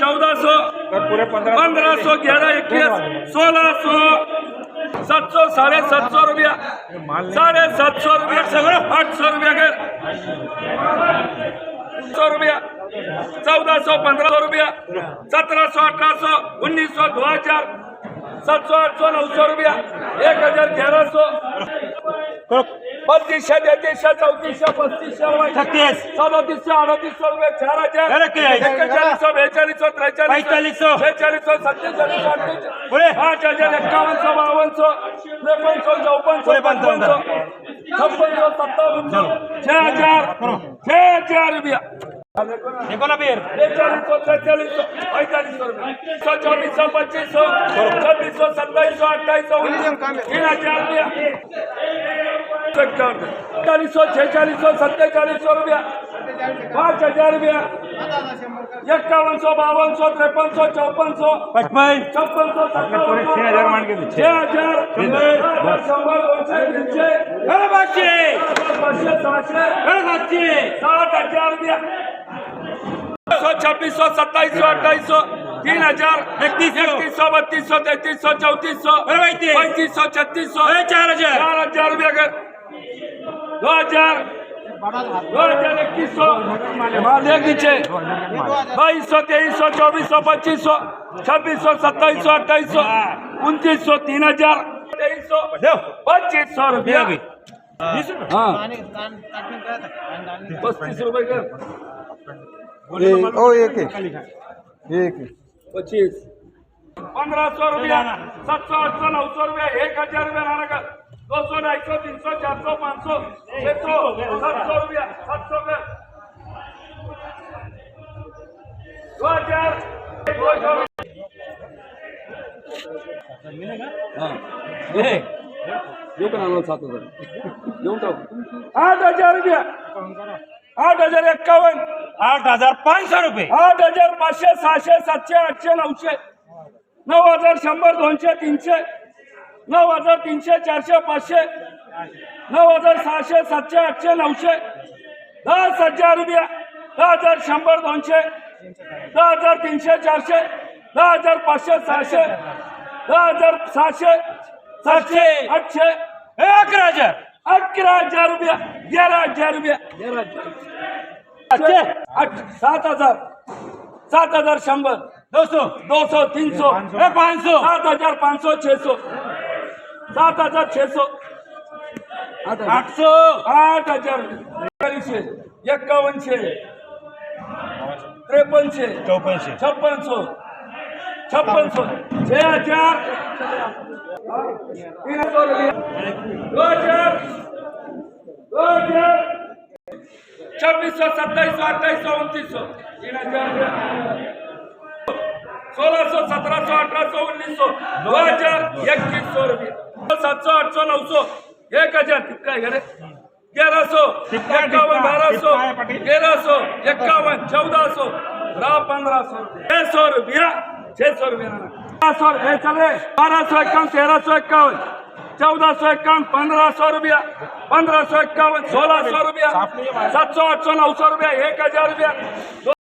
चौदह सौ पंद्रह सौ ग्यारह इक्कीस सोलह सौ सात सौ साढ़े सात सौ रुपया. साढ़े सात सौ रुपया आठ सौ रुपया कर सौ रुपया चौदह सौ पंद्रह सौ रुपया सत्रह सौ अठारह सौ उन्नीस सौ दो हजार सात सौ आठ सौ नौ सौ रुपया. एक हजार ग्यारह सौ बत्तीसशे तेहतीसशे चौतीसशे पस्तीसशे छत्तीस सदतीसशे अडतीसशे रुपये चार हजार अरे काय? एक्केचाळीसशे बेचाळीसशे त्रेचाळीस पैतालीसशे. बेचाळीसशे सत्तेचाळीस पुढे. अठ्ठेचाळीस पाच हजार एक्कावन्नशे बावन्नशे त्रेपन्नशे चौपन्नशे पुढे पंचावन्न. पंचावन्नशे छप्पनशे सत्तावन्नशे छह हजार छह हजार रुपया एकोणाबीर बेचाळीसशे त्रेचाळीसशे पैंतालीसशे रुपये सौ चौबीसशे पच्चीसशे छब्बीसशे सत्ताईसशे अठ्ठाईसशे उन्नीस तीन हजार रुपया चालीसशे छेचालीसशे सत्तेचाळीसशे रुपया पाच हजार रुपया एक्कावनशे बावनशे त्रेपन्नशे चौपन्नशे पचपन छप्पनशे पुढे छह हजार मान के दे, छह. छह हजार शंभर शंभर दोनशे तीनशे. अरे पाचशे. पाचशे सहाशे. अरे सातशे. सात हजार रुपया. सौ छब्बीस सौ सत्ताईस सौ अट्ठाईस सौ तीन हजार. इकतीस सौ. इकतीस सौ बत्तीस सौ तैतीस सौ चौतीस सौ अरे पैंतीस. पैंतीस सौ छत्तीस सौ अरे चार हजार. चार हजार रुपया कर. दो हजार दो हजार इक्कीस सौ देख नीचे बाईस सौ तेईस सौ चौबीस सौ पच्चीस सौ छब्बीस सौ सत्ताईस सौ अट्ठाईस सौ उनतीस सौ तीन हजार तेईस सौ पच्चीस सौ रुपया. हाँ. पस्तीस रुपये कर. ओ एक एक एक पच्चीस पंद्रह सौ रुपया सात सौ आठ सौ नौ सौ रुपया एक हजार रुपया का? येऊ का सात हजार येऊन टाकू आठ हजार रुपया आठ हजार एक्कावन्न आठ हजार पाचशे रुपये. आठ हजार पाचशे सहाशे सातशे आठशे नऊशे. नऊ हजार शंभर दोनशे तीनशे. नऊ हजार तीनशे चारशे पाचशे. नऊ हजार सहाशे सातशे आठशे नऊशे. दस हजार रुपया. दहा हजार शंभर दोनशे. दहा हजार तीनशे चारशे दहा हजार पाचशे सहाशे दहा हजार सहाशे सातशे आठशे अकरा हजार. अकरा हजार रुपया तेरा हजार रुपया. सात हजार सात हजार शंभर दो सौ दो सौ तीन सौ पाँच सौ सात हजार पाँच सौ छः सौ सात हजार छः सौ आठ सौ आठ हजार. चाळीसशे एक्कावनशे त्रेपन्नशे. चौपनशे छप्पन सौ छप्पन सौ छः हजार तीन सौ दो हजार दो हजार छब्बीस सौ सत्ताईस सौ अट्ठाईस सौ उनतीस सौ तीन हजार सोलह सौ सत्रह सौ अठारह सौ उन्नीस सौ दो हजार इक्कीस सौ रुपया. सात सौ आठ सौ नौ सौ एक हजार टिक्का है ग्यारह सौ इक्यावन बारह सौ। तेरह सौ इक्यावन चौदह सौ पंद्रह सौ छह सौ रुपया छह सौ रुपया. बारह सौ चल रहे बारह सौ इक्यावन तेरह सौ इक्यावन चौदह सौ इक्यावन पंद्रह सौ रुपया पंद्रह सौ इक्यावन सोलह सौ रुपया सात सौ आठ सौ नौ सौ रुपया एक हजार रुपया.